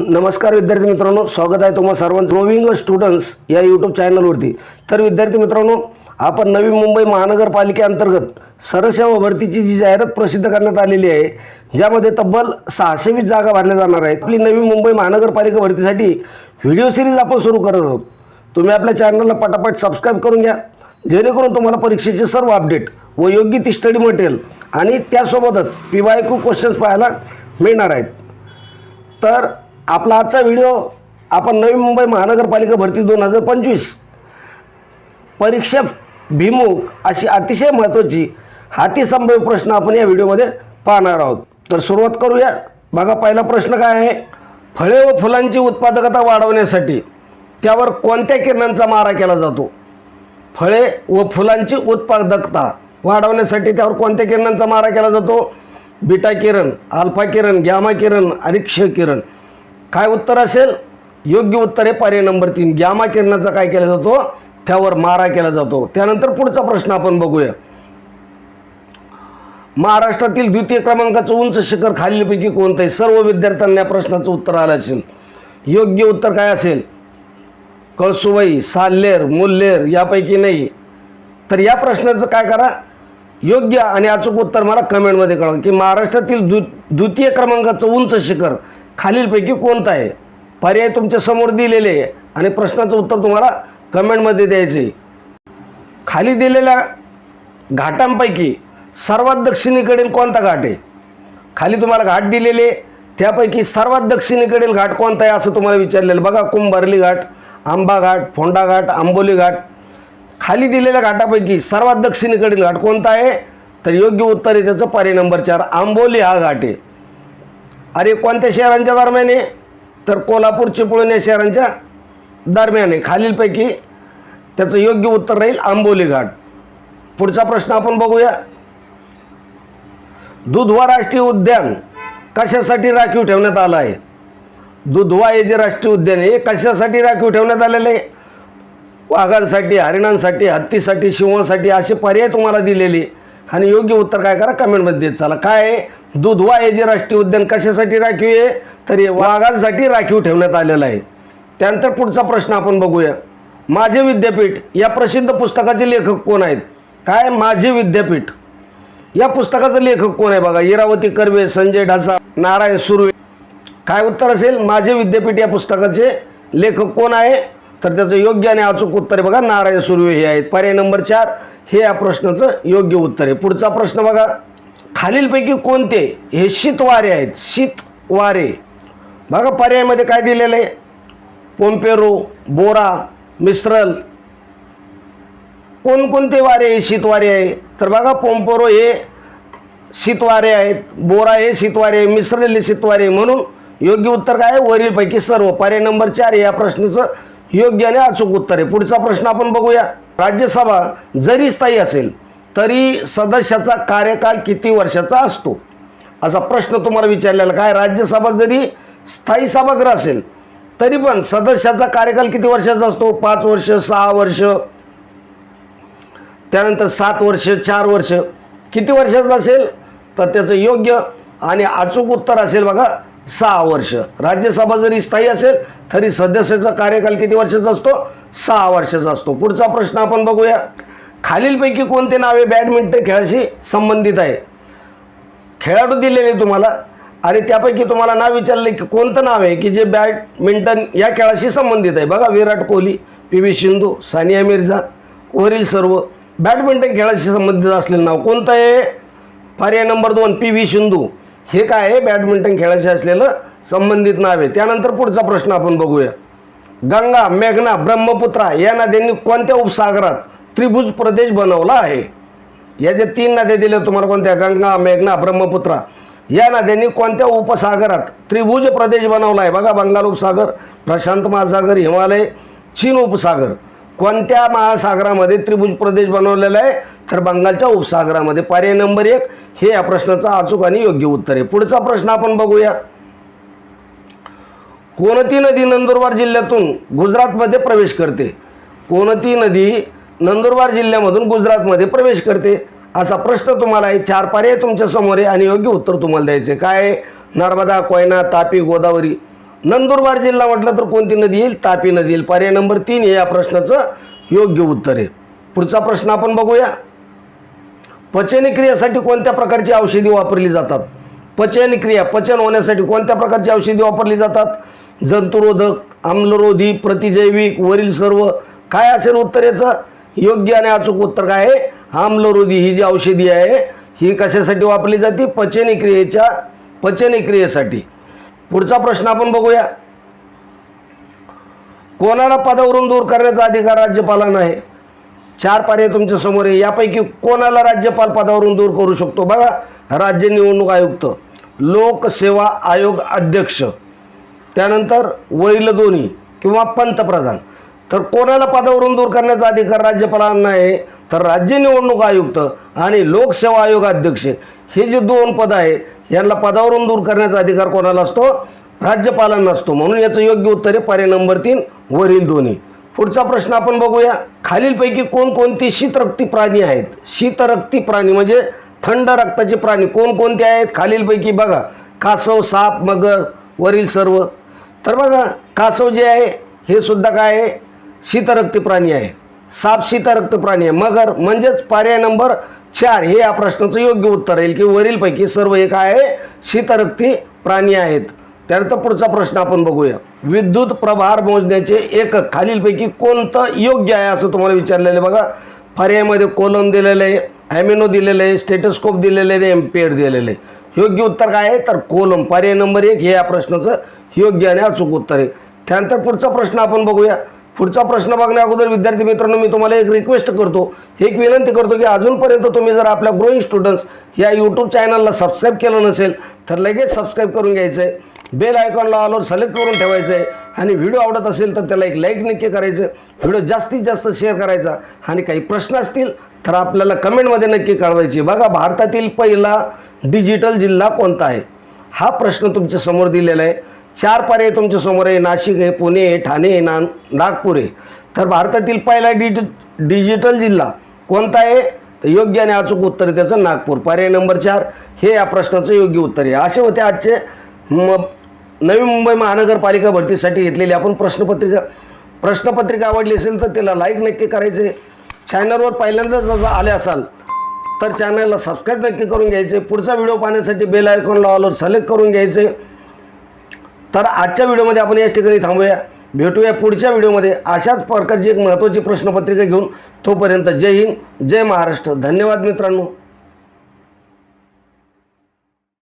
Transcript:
नमस्कार विद्यार्थी मित्रांनो स्वागत आहे तुम्हाला सर्वांचं. ग्रोविंग स्टुडंट्स या यूट्यूब चॅनलवरती तर विद्यार्थी मित्रांनो आपण नवी मुंबई महानगरपालिकेअंतर्गत सरसेवा भरतीची जी जाहिरात प्रसिद्ध करण्यात आलेली आहे ज्यामध्ये तब्बल सहाशे वीस जागा भरल्या जाणार आहेत. आपली नवी मुंबई महानगरपालिका भरतीसाठी व्हिडिओ सिरीज आपण सुरू करत आहोत. तुम्ही आपल्या चॅनलला पटापट सबस्क्राईब करून घ्या जेणेकरून तुम्हाला परीक्षेचे सर्व अपडेट व योग्य ती स्टडी मटेरियल आणि त्यासोबतच पी वाय क्यू क्वेश्चन्स पाहायला मिळणार आहेत. तर आपला आजचा व्हिडिओ आपण नवी मुंबई महानगरपालिका भरती दोन हजार पंचवीस. परीक्षा भिमुख अशी अतिशय महत्त्वाची हाती संभव प्रश्न आपण या व्हिडिओमध्ये पाहणार आहोत. तर सुरुवात करूया. बघा पहिला प्रश्न काय आहे? फळे व फुलांची उत्पादकता वाढवण्यासाठी त्यावर कोणत्या किरणांचा मारा केला जातो? फळे व फुलांची उत्पादकता वाढवण्यासाठी त्यावर कोणत्या किरणांचा मारा केला जातो? बीटा किरण अल्फा किरण गॅमा किरण अरिक्ष किरण. काय उत्तर असेल? योग्य उत्तर आहे पर्याय नंबर तीन. ग्यामा किरणाचा काय केला जातो? त्यावर मारा केला जातो. त्यानंतर पुढचा प्रश्न आपण बघूया. महाराष्ट्रातील द्वितीय क्रमांकाचं उंच शिखर खालीलपैकी कोणतं आहे? सर्व विद्यार्थ्यांना या प्रश्नाचं उत्तर आलं असेल. योग्य उत्तर काय असेल? कळसुबाई साल्लेर मुल्लेर यापैकी नाही. तर या प्रश्नाचं काय करा? योग्य आणि अचूक उत्तर मला कमेंटमध्ये कळवा की महाराष्ट्रातील द्वि द्वितीय क्रमांकाचं उंच शिखर खालीलपैकी कोणता आहे? पर्याय तुमच्यासमोर दिलेले आहे. आणि प्रश्नाचं उत्तर तुम्हाला कमेंटमध्ये द्यायचे खाली दिलेल्या घाटांपैकी सर्वात दक्षिणेकडील कोणता घाट आहे? खाली तुम्हाला घाट दिलेले त्यापैकी सर्वात दक्षिणेकडील घाट कोणता आहे असं तुम्हाला विचारलेलं बघा कुंभारली घाट आंबा घाट फोंडा घाट आंबोली घाट. खाली दिलेल्या घाटापैकी सर्वात दक्षिणेकडील घाट कोणता आहे? तर योग्य उत्तर आहे त्याचं पर्याय नंबर चार आंबोली हा घाट आहे. अरे कोणत्या शहरांच्या दरम्यान आहे? तर कोल्हापूर चिपळूण या शहरांच्या दरम्यान आहे. खालीलपैकी त्याचं योग्य उत्तर राहील आंबोली घाट. पुढचा प्रश्न आपण बघूया. दुधवा राष्ट्रीय उद्यान कशासाठी राखीव ठेवण्यात आलं आहे? दुधवा हे जे राष्ट्रीय उद्यान आहे हे कशासाठी राखीव ठेवण्यात आलेलं आहे? वाघांसाठी हरिणांसाठी हत्तीसाठी सिंहासाठी असे पर्याय तुम्हाला दिलेले. आणि योग्य उत्तर काय करा? कमेंटमध्ये देत चला. काय आहे? दुधवा हे जे राष्ट्रीय उद्यान कशासाठी राखीव आहे? तर हे वाघांसाठी राखीव ठेवण्यात आलेलं आहे. त्यानंतर पुढचा प्रश्न आपण बघूया. माझे विद्यापीठ या प्रसिद्ध पुस्तकाचे लेखक कोण आहेत? काय माझे विद्यापीठ? या पुस्तकाचं लेखक कोण आहे बघा? इरावती कर्वे संजय ढासा नारायण सुर्वे. काय उत्तर असेल? माझे विद्यापीठ या पुस्तकाचे लेखक कोण आहे? तर त्याचं योग्य आणि अचूक उत्तर आहे बघा. नारायण सुर्वे हे आहेत. पर्याय नंबर चार हे या प्रश्नाचं योग्य उत्तर आहे. पुढचा प्रश्न बघा. खालीलपैकी कोणते? हे शीतवारे आहेत. शीतवारे. बघा पर्यायामध्ये काय दिलेलं आहे? पोम्पेरो बोरा मिश्रल. कोणकोणते वारे हे शीतवारे आहे? तर बघा पोम्पेरो हे शीतवारे आहेत. बोरा हे शीतवारे आहे. मिश्रल हे शीतवारे म्हणून योग्य उत्तर काय आहे? वरीलपैकी सर्व. पर्याय नंबर चार या प्रश्नाचं योग्य आणि अचूक उत्तर आहे. पुढचा प्रश्न आपण बघूया. राज्यसभा जरी स्थायी असेल तरी सदस्याचा कार्यकाल किती वर्षाचा असतो? असा प्रश्न तुम्हाला विचारलेला काय राज्यसभा जरी स्थायी सभागृह असेल तरी पण सदस्याचा कार्यकाल किती वर्षाचा असतो? पाच वर्ष सहा वर्ष त्यानंतर सात वर्ष चार वर्ष किती वर्षाचं असेल? तर त्याचं योग्य आणि अचूक उत्तर असेल बघा सहा वर्ष. राज्यसभा जरी स्थायी असेल तरी सदस्याचा कार्यकाल किती वर्षाचा असतो? सहा वर्षाचा असतो. पुढचा प्रश्न आपण बघूया. खालीलपैकी कोणते नावे बॅडमिंटन खेळाशी संबंधित आहे? खेळाडू दिलेले तुम्हाला आणि त्यापैकी तुम्हाला नाव विचारले की कोणतं नाव आहे की जे बॅडमिंटन या खेळाशी संबंधित आहे? बघा विराट कोहली पी व्ही सिंधू सानिया मिर्झा वरील सर्व बॅडमिंटन खेळाशी संबंधित असलेलं नाव कोणतं आहे? पर्याय नंबर दोन पी व्ही सिंधू. हे काय आहे? बॅडमिंटन खेळाशी असलेलं संबंधित नाव आहे. त्यानंतर पुढचा प्रश्न आपण बघूया. गंगा मेघना ब्रह्मपुत्रा या नद्यांनी कोणत्या उपसागरात त्रिभुज प्रदेश बनवला आहे. या ज्या तीन नद्या दिल्या तुम्हाला कोणत्या? गंगा मेघना ब्रह्मपुत्रा. या नद्यांनी कोणत्या उपसागरात त्रिभुज प्रदेश बनवला आहे? बघा बंगाल उपसागर प्रशांत महासागर हिमालय चीन उपसागर. कोणत्या महासागरामध्ये त्रिभुज प्रदेश बनवलेला आहे? तर बंगालच्या उपसागरामध्ये. पर्याय नंबर एक हे या प्रश्नाचं अचूक आणि योग्य उत्तर आहे. पुढचा प्रश्न आपण बघूया. कोणती नदी नंदुरबार जिल्ह्यातून गुजरातमध्ये प्रवेश करते? कोणती नदी नंदुरबार जिल्ह्यामधून गुजरातमध्ये प्रवेश करते. असा प्रश्न तुम्हाला आहे. चार पर्याय तुमच्यासमोर आहे आणि योग्य उत्तर तुम्हाला द्यायचे. काय नर्मदा कोयना तापी गोदावरी. नंदुरबार जिल्हा म्हटलं तर कोणती नदी येईल? तापी नदी येईल. पर्याय नंबर तीन हे या प्रश्नाचं योग्य उत्तर आहे. पुढचा प्रश्न आपण बघूया. पचनक्रियेसाठी कोणत्या प्रकारची औषधी वापरली जातात? पचनक्रिया पचन होण्यासाठी कोणत्या प्रकारची औषधी वापरली जातात? जंतुरोधक आम्लरोधी प्रतिजैविक वरील सर्व. काय असेल उत्तर याचं? योग्य आणि अचूक उत्तर काय आहे? आम्लरोधी ही जी औषधी आहे ही कशासाठी वापरली जाते? पचनक्रियेच्या पचनक्रियेसाठी. पुढचा प्रश्न आपण बघूया. कोणाला पदावरून दूर करण्याचा अधिकार राज्यपालांना आहे? चार पर्याय तुमच्यासमोर आहे. यापैकी कोणाला राज्यपाल पदावरून दूर करू शकतो? बघा राज्य निवडणूक आयुक्त लोकसेवा आयोग अध्यक्ष त्यानंतर वरील दोन्ही किंवा पंतप्रधान. तर कोणाला पदावरून दूर करण्याचा अधिकार राज्यपालांना आहे? तर राज्य निवडणूक आयुक्त आणि लोकसेवा आयोग अध्यक्ष हे जे दोन पद आहे यांना पदावरून दूर करण्याचा अधिकार कोणाला असतो? राज्यपालांना असतो. म्हणून याचं योग्य उत्तर आहे पर्याय नंबर तीन वरील दोन्ही. पुढचा प्रश्न आपण बघूया. खालीलपैकी कोणकोणती शीतरक्ती प्राणी आहेत? शीतरक्ती प्राणी म्हणजे थंड रक्ताचे प्राणी. कोणकोणते आहेत? खालीलपैकी बघा. कासव साप मगर वरील सर्व. तर बघा कासव जे आहे हे सुद्धा काय आहे? शीतरक्ती प्राणी आहे. साप शीतरक्त प्राणी आहे. मगर म्हणजेच पर्याय नंबर चार हे या प्रश्नाचं योग्य उत्तर येईल की वरीलपैकी सर्व एक आहे शीतरक्ती प्राणी आहेत. त्यानंतर पुढचा प्रश्न आपण बघूया. विद्युत प्रभार मोजण्याचे एकक खालीलपैकी कोणतं योग्य आहे असं तुम्हाला विचारलेलं आहे बघा. पर्यायमध्ये कोलम दिलेलं आहे ॲमिनो दिलेलं आहे स्टेटस्कोप दिलेलं आहे एम्पियर दिलेलं आहे. योग्य उत्तर काय आहे? तर कोलम. पर्याय नंबर एक हे या प्रश्नाचं योग्य आणि अचूक उत्तर आहे. त्यानंतर पुढचा प्रश्न आपण बघूया. पुढचा प्रश्न बघण्या अगोदर विद्यार्थी मित्रांनो मी तुम्हाला एक रिक्वेस्ट करतो. एक विनंती करतो की अजूनपर्यंत तुम्ही जर आपल्या ग्रोईंग स्टुडंट्स या यूट्यूब चॅनलला सबस्क्राईब केलं नसेल तर लगेच सबस्क्राईब करून घ्यायचं आहे बेल आयकॉनला आलो सिलेक्ट करून ठेवायचं आहे आणि व्हिडिओ आवडत असेल तर त्याला एक लाईक नक्की करायचं. व्हिडिओ जास्तीत जास्त शेअर करायचा. आणि काही प्रश्न असतील तर आपल्याला कमेंटमध्ये नक्की कळवायची. बघा भारतातील पहिला डिजिटल जिल्हा कोणता आहे? हा प्रश्न तुमच्यासमोर दिलेला आहे. चार पर्याय तुमच्यासमोर आहे. नाशिक आहे पुणे आहे ठाणे आहे ना नागपूर आहे. तर भारतातील पहिला डिजि डिजिटल जिल्हा कोणता आहे? तर योग्य आणि अचूक उत्तर त्याचं नागपूर. पर्याय नंबर चार हे या प्रश्नाचं योग्य उत्तर आहे. असे होते आजचे म नवी मुंबई महानगरपालिका भरतीसाठी घेतलेली आपण प्रश्नपत्रिका. प्रश्नपत्रिका आवडली असेल तर त्याला लाईक नक्की करायचे. चॅनलवर पहिल्यांदाच जर आले असाल तर चॅनलला सबस्क्राईब नक्की करून घ्यायचे. पुढचा व्हिडिओ पाहण्यासाठी बेल आयकॉनला ऑलवर सिलेक्ट करून घ्यायचे. तर आजच्या व्हिडिओमध्ये आपण या ठिकाणी थांबूया. भेटूया पुढच्या व्हिडिओमध्ये. अशाच प्रकारची एक महत्त्वाची प्रश्नपत्रिका घेऊन तोपर्यंत जय हिंद जय महाराष्ट्र. धन्यवाद मित्रांनो.